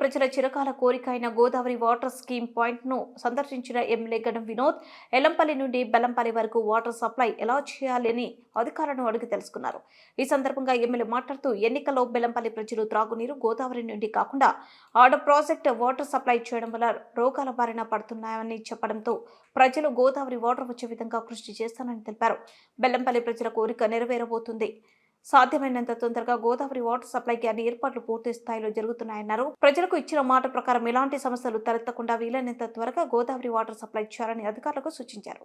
ప్రజల చిరకాల కోరిక అయిన గోదావరి వాటర్ స్కీమ్ పాయింట్ను సందర్శించిన ఎమ్మెల్యే గడం వినోద్ ఎల్లంపల్లి నుండి బెల్లంపల్లి వరకు వాటర్ సప్లై ఎలా చేయాలని అధికారులను అడిగి తెలుసుకున్నారు. ఈ సందర్భంగా ఎమ్మెల్యే మాట్లాడుతూ ఎన్నికల్లో బెల్లంపల్లి ప్రజలు త్రాగునీరు గోదావరి నుండి కాకుండా ఆడ ప్రాజెక్ట్ వాటర్ సప్లై చేయడం వల్ల రోగాల బారిన పడుతున్నాయని చెప్పడంతో ప్రజలు గోదావరి వాటర్ వచ్చే విధంగా కృషి చేస్తానని తెలిపారు. బెల్లంపల్లి ప్రజల కోరిక నెరవేరబోతుంది. సాధ్యమైనంత తొందరగా గోదావరి వాటర్ సప్లైకి అన్ని ఏర్పాట్లు పూర్తి స్థాయిలో జరుగుతున్నాయన్నారు. ప్రజలకు ఇచ్చిన మాట ప్రకారం ఎలాంటి సమస్యలు తలెత్తకుండా వీలైనంత త్వరగా గోదావరి వాటర్ సప్లై చేయాలని అధికారులకు సూచించారు.